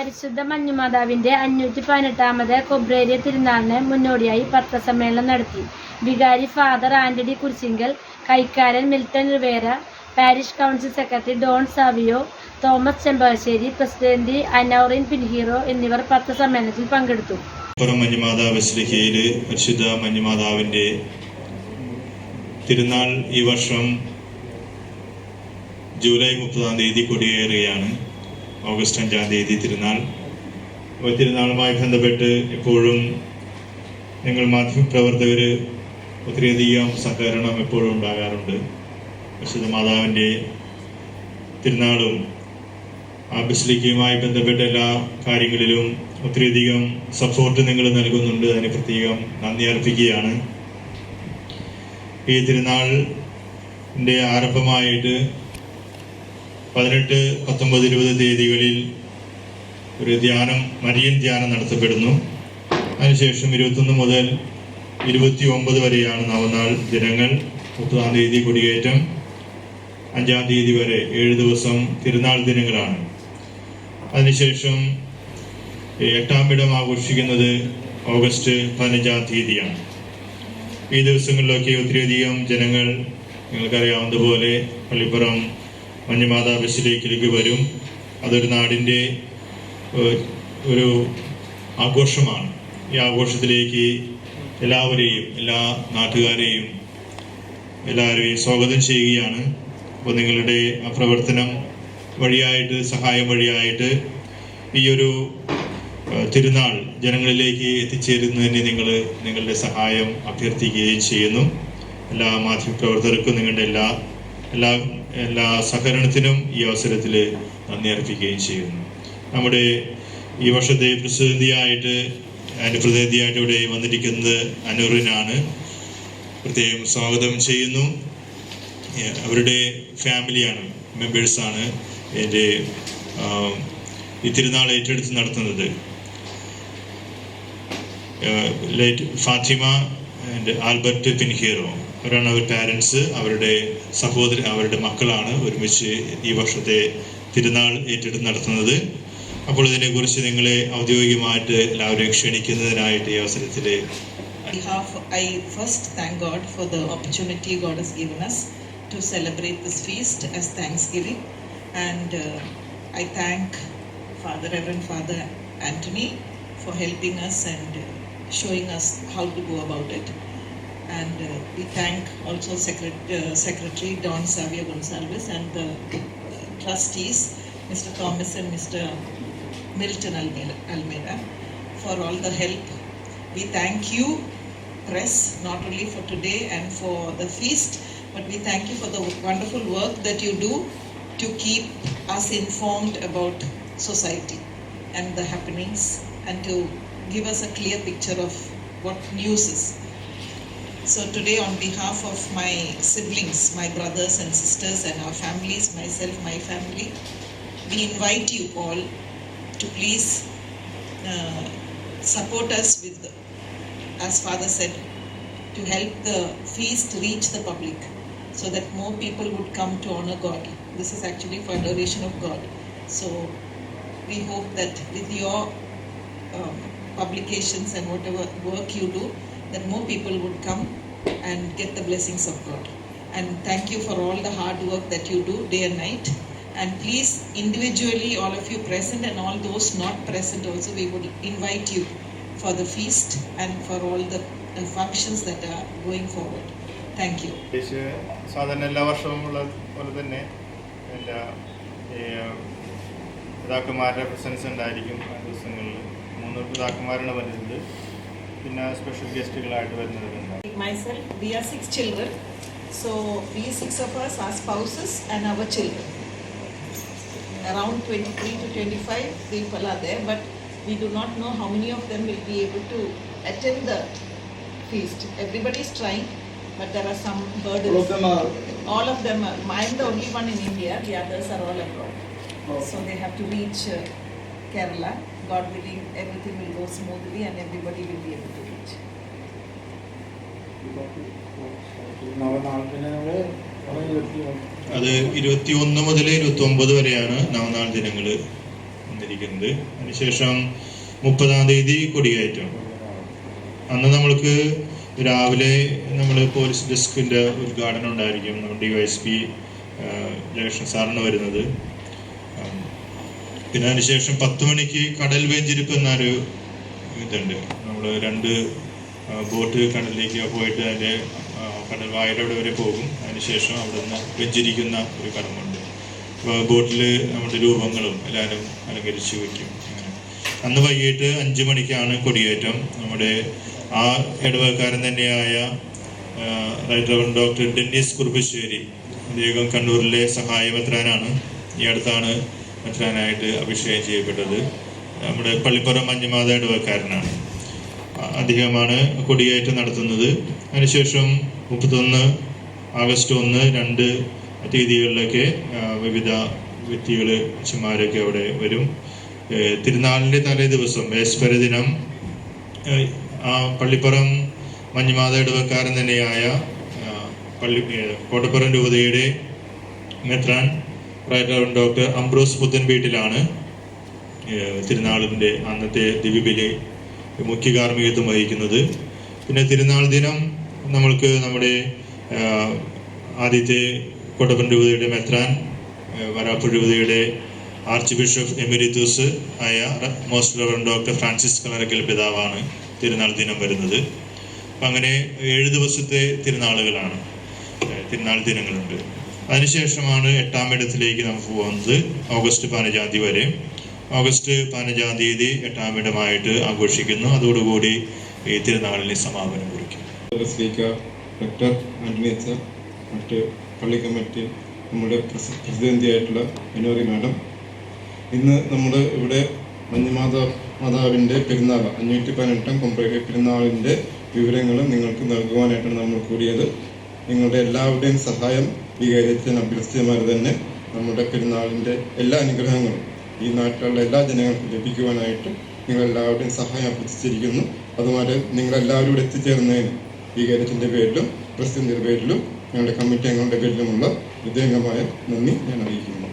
പരിശുദ്ധ മഞ്ഞുമാതാവിന്റെ അഞ്ഞൂറ്റി പതിനെട്ടാമത് കൊബ്രേരിയ തിരുനാളിന് മുന്നോടിയായി പത്രസമ്മേളനം നടത്തി. വികാരി father Antony Kurisinkal കൈക്കാരൻ Milton Rivera parish council secretary Don Savio Thomas Chempakassery president Aneurin Pinheiro എന്നിവർ പത്രസമ്മേളനത്തിൽ പങ്കെടുത്തു. പരിശുദ്ധ മഞ്ഞുമാതാവിന്റെ തിരുനാൾ ഈ വർഷം ജൂലൈ മുപ്പതാം തീയതി കൊടിയേറുകയാണ്. ഓഗസ്റ്റ് അഞ്ചാം തീയതി തിരുനാൾ. അപ്പോൾ തിരുനാളുമായി ബന്ധപ്പെട്ട് എപ്പോഴും ഞങ്ങൾ മാധ്യമപ്രവർത്തകർ ഒത്തിരിയധികം സഹകരണം എപ്പോഴും ഉണ്ടാകാറുണ്ട്. വിശുദ്ധ മാതാവിന്റെ തിരുനാളും ആ ബിസ്ലിക്കയുമായി ബന്ധപ്പെട്ട എല്ലാ കാര്യങ്ങളിലും ഒത്തിരിയധികം സപ്പോർട്ട് നിങ്ങൾ നൽകുന്നുണ്ട്. അതിന് പ്രത്യേകം നന്ദി അർപ്പിക്കുകയാണ്. ഈ തിരുനാളിന്റെ ആരംഭമായിട്ട് പതിനെട്ട് പത്തൊമ്പത് ഇരുപത് തീയതികളിൽ ഒരു ധ്യാനം മരിയൻ ധ്യാനം നടത്തപ്പെടുന്നു. അതിനുശേഷം ഇരുപത്തൊന്ന് മുതൽ ഇരുപത്തി ഒമ്പത് വരെയാണ് നവനാൾ ദിനങ്ങൾ. മുപ്പതാം തീയതി കൊടിയേറ്റം. അഞ്ചാം തീയതി വരെ ഏഴ് ദിവസം തിരുനാൾ ദിനങ്ങളാണ്. അതിനുശേഷം എട്ടാം ഇടം ആഘോഷിക്കുന്നത് ഓഗസ്റ്റ് പതിനഞ്ചാം തീയതിയാണ്. ഈ ദിവസങ്ങളിലൊക്കെ ഒത്തിരിയധികം ജനങ്ങൾ നിങ്ങൾക്കറിയാവുന്നതുപോലെ പള്ളിപ്പുറം മഞ്ഞുമാതാ ബസിലേക്കിലേക്ക് വരും. അതൊരു നാടിന്റെ ഒരു ആഘോഷമാണ്. ഈ ആഘോഷത്തിലേക്ക് എല്ലാവരെയും എല്ലാ നാട്ടുകാരെയും എല്ലാവരെയും സ്വാഗതം ചെയ്യുകയാണ്. അപ്പോൾ നിങ്ങളുടെ ആ പ്രവർത്തനം വഴിയായിട്ട് സഹായം വഴിയായിട്ട് ഈ ഒരു തിരുനാൾ ജനങ്ങളിലേക്ക് എത്തിച്ചേരുന്നതിന് നിങ്ങൾ നിങ്ങളുടെ സഹായം അഭ്യർത്ഥിക്കുകയും ചെയ്യുന്നു. എല്ലാ മാധ്യമപ്രവർത്തകർക്കും നിങ്ങളുടെ എല്ലാ എല്ലാ എല്ലാ സഹകരണത്തിനും ഈ അവസരത്തിൽ നന്ദി അർപ്പിക്കുകയും ചെയ്യുന്നു. നമ്മുടെ ഈ വർഷത്തെ പ്രതിനിധിയായിട്ട് അതിന്റെ പ്രതിനിധിയായിട്ട് ഇവിടെ വന്നിരിക്കുന്നത് അനൂറിനാണ്. പ്രത്യേകം സ്വാഗതം ചെയ്യുന്നു. അവരുടെ ഫാമിലിയാണ് മെമ്പേഴ്സാണ് എന്റെ ഈ തിരുനാൾ ഏറ്റെടുത്ത് നടത്തുന്നത്. Late Fatima and Albert Pinheiro. അവരാണ് അവർ പാരൻസ് അവരുടെ സഹോദരി അവരുടെ മക്കളാണ് ഒരുമിച്ച് ഈ വർഷത്തെ തിരുനാൾ ഏറ്റെടുത്ത് നടത്തുന്നത് അപ്പോൾ ഇതിനെക്കുറിച്ച് നിങ്ങളെ ഔദ്യോഗികമായിട്ട് എല്ലാവരെയും ക്ഷണിക്കുന്നതിനായിട്ട് ഈ അവസരത്തിൽ us to celebrate this feast as Thanksgiving. And uh, I thank Father Reverend Father Anthony for helping us and uh, showing us how to go about it. And uh, we thank also Secret- uh, Secretary Don Savia Gonsalves and the uh, trustees, Mr. Thomas and Mr. Milton Almeida for all the help we thank you, press, not only for today and for the feast, but we thank you for the wonderful work that you do to keep us informed about society and the happenings and to give us a clear picture of what news is. So today on behalf of my siblings, my brothers and sisters and our families, myself, my family, we invite you all to please uh, support us with, as Father said, to help the feast reach the public so that more people would come to honor God. This is actually for adoration of God. So we hope that with your um, publications and whatever work you do, that more people would come and get the blessings of God. And thank you for all the hard work that you do day and night. And please, individually, all of you present and all those not present also, we would invite you for the feast and for all the uh, functions that are going forward. Thank you. സാധാരണ പിതാക്കന്മാരുടെ presence ഉണ്ടായിരിക്കും ആ ദിവസങ്ങളിൽ മൂന്ന് പിതാക്കന്മാരാണ് വരുന്നത് പിന്നെ special ഗസ്റ്റുകളായിട്ട് വരുന്നവരുണ്ട് Myself, we are six children. So we six of us are spouses and our children. Around 23 to 25 people are there, but we do not know how many of them will be able to attend the feast. Everybody is trying, but there are some hurdles. All of them are. All of them are. I'm the only one in India. The others are all abroad. So they have to reach uh, Kerala. God willing, everything will go smoothly and everybody will be able to reach. അത് ഇരുപത്തി ഒന്ന് മുതൽ ഇരുപത്തി ഒമ്പത് വരെയാണ് നവനാൾ ദിനങ്ങൾ വന്നിരിക്കുന്നത്. അതിനുശേഷം മുപ്പതാം തീയതി കൊടിയേറ്റം. അന്ന് നമ്മൾക്ക് രാവിലെ നമ്മൾ പോലീസ് ഡെസ്കിന്റെ ഉദ്ഘാടനം ഉണ്ടായിരിക്കും. നമ്മുടെ D Y S P Jayakrishnan സാറിന് വരുന്നത്. പിന്നെ അതിനുശേഷം പത്ത് മണിക്ക് കടൽ വെഞ്ചിരിപ്പ് എന്നൊരു ഇതുണ്ട്. നമ്മൾ രണ്ട് ബോട്ട് കടലിലേക്ക് പോയിട്ട് അതിന്റെ കടൽ വായലോടെ വരെ പോകും. അതിനുശേഷം അവിടെ നിന്ന് വെഞ്ചിരിക്കുന്ന ഒരു കടമുണ്ട്. അപ്പോൾ നമ്മുടെ രൂപങ്ങളും എല്ലാവരും അലങ്കരിച്ച് വയ്ക്കും അങ്ങനെ. അന്ന് വൈകിട്ട് അഞ്ച് മണിക്കാണ് കൊടിയേറ്റം. നമ്മുടെ ആ ഇടവക്കാരൻ തന്നെയായ ഡോക്ടർ ഡെന്നിസ് കുറുപ്പശ്ശേരി. അദ്ദേഹം കണ്ണൂരിലെ സഹായ മെത്രാനാണ് ഈ അടുത്താണ് മെത്രാനായിട്ട് അഭിഷേകം ചെയ്യപ്പെട്ടത് നമ്മുടെ പള്ളിപ്പുറം മഞ്ഞുമാതയുടെ ഇടവക്കാരനാണ് ആ- അദ്ദേഹമാണ് കൊടിയേറ്റം നടത്തുന്നത്. അതിനുശേഷം മുപ്പത്തൊന്ന് ആഗസ്റ്റ് ഒന്ന് രണ്ട് തീയതികളിലൊക്കെ വിവിധ വ്യക്തികൾ അച്ഛന്മാരൊക്കെ അവിടെ വരും. തിരുനാളിന്റെ തലേ ദിവസം വേസ്പര ദിനം ആ പള്ളിപ്പുറം മഞ്ഞുമാത ഇടവക്കാരൻ തന്നെയായ പള്ളി കോട്ടപ്പുറം രൂപതയുടെ മെത്രാൻ റൈറ്റർ ഡോക്ടർ അംബ്രോസ് പുത്തൻ വീട്ടിലാണ് തിരുനാളിന്റെ അന്നത്തെ ദിവ്യബലി മുഖ്യ കാർമ്മികത്വം വഹിക്കുന്നത്. പിന്നെ തിരുനാൾ ദിനം നമ്മൾക്ക് നമ്മുടെ ആദ്യത്തെ കോട്ടപ്പൻ രൂപതയുടെ മെത്രാൻ വരാപ്പുഴ രൂപതയുടെ ആർച്ച് ബിഷപ്പ് എമിരിത്തൂസ് ആയ മോസ്റ്റ് ഡോക്ടർ ഫ്രാൻസിസ് കളറക്കൽ പിതാവാണ് തിരുനാൾ ദിനം വരുന്നത്. അങ്ങനെ ഏഴ് ദിവസത്തെ തിരുനാളുകളാണ് തിരുനാൾ ദിനങ്ങളുണ്ട്. അതിനുശേഷമാണ് എട്ടാം ഇടത്തിലേക്ക് നമുക്ക് പോകുന്നത് ഓഗസ്റ്റ് പതിനഞ്ചാം തീയതി വരെ. ഓഗസ്റ്റ് പതിനഞ്ചാം തീയതി എട്ടാം ഇടമായിട്ട് ആഘോഷിക്കുന്നു. അതോടുകൂടി ഈ തിരുനാളിന് സമാപനം കുറിക്കും. ഡോക്ടർ മറ്റ് പള്ളി കമ്മിറ്റി നമ്മുടെ പ്രസ- പ്രസിഡന്റിയായിട്ടുള്ള ബനോറി മാഡം. ഇന്ന് നമ്മൾ ഇവിടെ മഞ്ഞുമാതാ മാതാവിന്റെ പെരുന്നാൾ അഞ്ഞൂറ്റി പതിനെട്ടാം കൊമ്പഴ പെരുന്നാളിന്റെ വിവരങ്ങൾ നിങ്ങൾക്ക് നൽകുവാനായിട്ടാണ് നമ്മൾ കൂടിയത്. നിങ്ങളുടെ എല്ലാവരുടെയും സഹായം ഈ കാര്യത്തിൽ അഭ്യർത്ഥിച്ചമാർ തന്നെ നമ്മുടെ പെരുന്നാളിന്റെ എല്ലാ അനുഗ്രഹങ്ങളും ഈ നാട്ടിലുള്ള എല്ലാ ജനങ്ങൾക്കും ലഭിക്കുവാനായിട്ട് നിങ്ങളെല്ലാവരുടെയും സഹായം അഭ്യർത്ഥിച്ചിരിക്കുന്നു അതുപോലെ നിങ്ങളെല്ലാവരും ഇവിടെ എത്തിച്ചേർന്നതിന് ഈ കാര്യത്തിന്റെ പേരിലും പ്രസിഡന്റിന്റെ പേരിലും ഞങ്ങളുടെ കമ്മിറ്റി അംഗങ്ങളുടെ പേരിലുമുള്ള ഹൃദയംഗമായ നന്ദി ഞാൻ അറിയിക്കുന്നു.